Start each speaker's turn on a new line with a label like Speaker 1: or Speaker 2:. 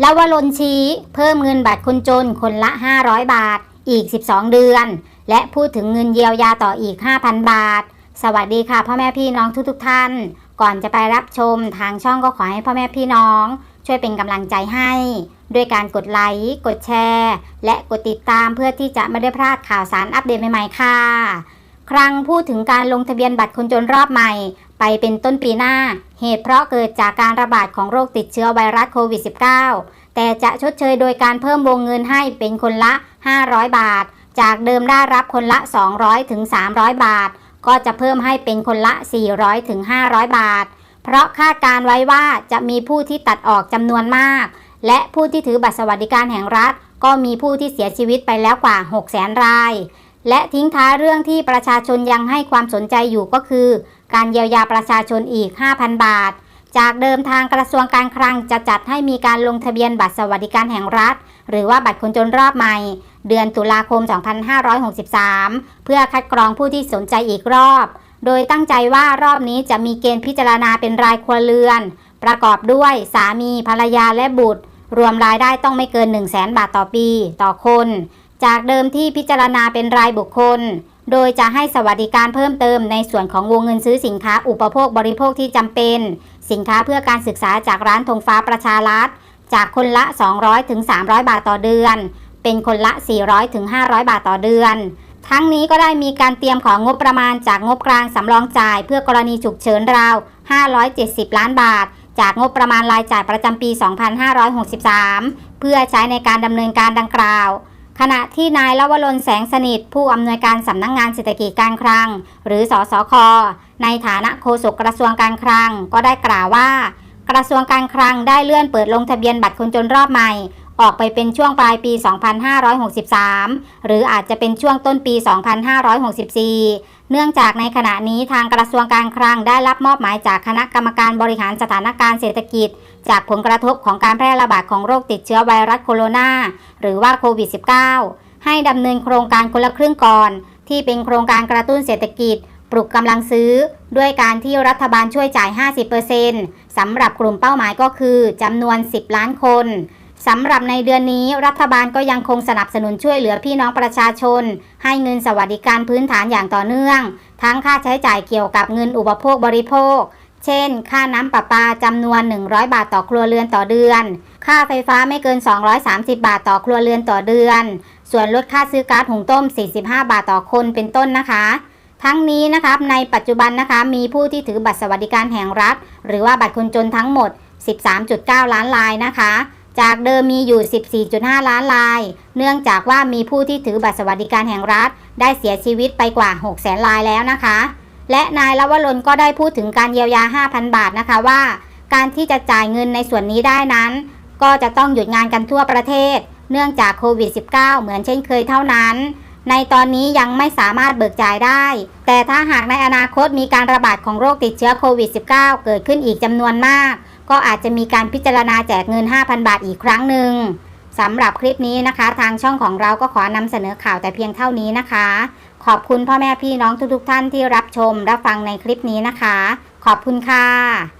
Speaker 1: แล้ววลนชี้ เพิ่มเงินบัตรคนจนคนละ 500 บาท อีก 12 เดือน และพูดถึงเงินเยียวยาต่ออีก 5,000 บาท สวัสดีค่ะพ่อแม่พี่น้องทุกๆทท่าน ก่อนจะไปรับชมทางช่องก็ขอให้พ่อแม่พี่น้อง ช่วยเป็นกำลังใจให้ด้วยการกดไลค์ กดแชร์ และกดติดตามเพื่อที่จะไม่ได้พลาดข่าวสารอัปเดตใหม่ๆค่ะ ครั้งพูดถึงการลงทะเบียนบัตรคนจนรอบใหม่ ไปเป็นต้นปีหน้า เหตุเพราะเกิดจากการระบาดของโรคติดเชื้อไวรัสโควิด -19 แต่จะชดเชยโดยการเพิ่มวงเงินให้เป็นคนละ 500 บาท จากเดิมได้รับคนละ 200ถึง300 บาท ก็จะเพิ่มให้เป็นคนละ 400ถึง500 บาท เพราะคาดการไว้ว่าจะมีผู้ที่ตัดออกจำนวนมาก และผู้ที่ถือบัตรสวัสดิการแห่งรัฐ ก็มีผู้ที่เสียชีวิตไปแล้วกว่า 6 0 0 0 0 0 ราย และทิ้งท้ายเรื่องที่ประชาชนยังให้ความสนใจอยู่ก็คือ การเยียวยาประชาชนอีก 5,000 บาท จากเดิมทางกระทรวงการคลังจะจัดให้มีการลงทะเบียนบัตรสวัสดิการแห่งรัฐ หรือว่าบัตรคนจนรอบใหม่ เดือนตุลาคม 2563 เพื่อคัดกรองผู้ที่สนใจอีกรอบ โดยตั้งใจว่ารอบนี้จะมีเกณฑ์พิจารณาเป็นรายครัวเรือน ประกอบด้วยสามีภรรยาและบุตร รวมรายได้ต้องไม่เกิน 1 0 0 0 0แบาทต่อปี ต่อคน จากเดิมที่พิจารณาเป็นรายบุคคล โดยจะให้สวัสดิการเพิ่มเติมในส่วนของวงเงินซื้อสินค้าอุปโภคบริโภคที่จำเป็น สินค้าเพื่อการศึกษาจากร้านธงฟ้าประชารัฐ จากคนละ 200ถึง300 บาทต่อเดือน เป็นคนละ 400ถึง500 บาทต่อเดือน ทั้งนี้ก็ได้มีการเตรียมของงบประมาณจากงบกลางสำรองจ่าย เพื่อกรณีฉุกเฉินราว 570 ล้านบาท จากงบประมาณรายจ่ายประจำปี 2563 เพื่อใช้ในการดำเนินการดังกล่าว ขณะที่นายลวรนแสงสนิท ผู้อำนวยการสำนักงงานเศรษฐกิจการคลัง หรือสอสคในฐานะโฆษกกระทรวงการคลังก็ได้กล่าวว่า กระทรวงการคลังได้เลื่อนเปิดลงทะเบียนบัตรคนจนรอบใหม่ ออกไปเป็นช่วงปลายปี 2563 หรืออาจจะเป็นช่วงต้นปี 2564 เนื่องจากในขณะนี้ทางกระทรวงการคลังได้รับมอบหมายจากคณะกรรมการบริหารสถานการณ์เศรษฐกิจ จากผลกระทบของการแพร่ระบาดของโรคติดเชื้อไวรัสโคโรนาหรือว่าโควิด -19 ให้ดำเนินโครงการคนละครึ่งก่อน ที่เป็นโครงการกระตุ้นเศรษฐกิจปลุกกำลังซื้อ ด้วยการที่รัฐบาลช่วยจ่าย 50%สำหรับกลุ่มเป้าหมายก็คือจำนวน 10 ล้านคน สำหรับในเดือนนี้รัฐบาลก็ยังคงสนับสนุนช่วยเหลือพี่น้องประชาชน ให้เงินสวัสดิการพื้นฐานอย่างต่อเนื่อง ทั้งค่าใช้จ่ายเกี่ยวกับเงินอุปโภคบริโภค เช่น ค่าน้ำประปาจำนวน 100 บาทต่อครัวเรือนต่อเดือน ค่าไฟฟ้าไม่เกิน 230 บาทต่อครัวเรือนต่อเดือน ส่วนลดค่าซื้อก๊าซหุงต้ม 45 บาทต่อคนเป็นต้นนะคะทั้งนี้นะครับในปัจจุบันนะคะมีผู้ที่ถือบัตรสวัสดิการแห่งรัฐ หรือว่าบัตรคนจนทั้งหมด 13.9 ล้านรายนะคะ จากเดิมมีอยู่ 14.5 ล้านราย เนื่องจากว่ามีผู้ที่ถือบัตรสวัสดิการแห่งรัฐ ได้เสียชีวิตไปกว่า6 0 0 0 0 0รายแล้วนะคะ และนายลวรนก็ได้พูดถึงการเยียวยา 5,000 บาทนะคะว่า การที่จะจ่ายเงินในส่วนนี้ได้นั้น ก็จะต้องหยุดงานกันทั่วประเทศ เนื่องจากโควิด -19 เหมือนเช่นเคยเท่านั้น ในตอนนี้ยังไม่สามารถเบิกจ่ายได้ แต่ถ้าหากในอนาคตมีการระบาดของโรคติดเชื้อโควิด -19 เกิดขึ้นอีกจำนวนมาก ก็อาจจะมีการพิจารณาแจกเงิน 5,000 บาทอีกครั้งหนึ่งสำหรับคลิปนี้นะคะ ทางช่องของเราก็ขอนำเสนอข่าวแต่เพียงเท่านี้นะคะ ขอบคุณพ่อแม่พี่น้องทุกๆ ท่านที่รับชมรับฟังในคลิปนี้นะคะ ขอบคุณค่ะ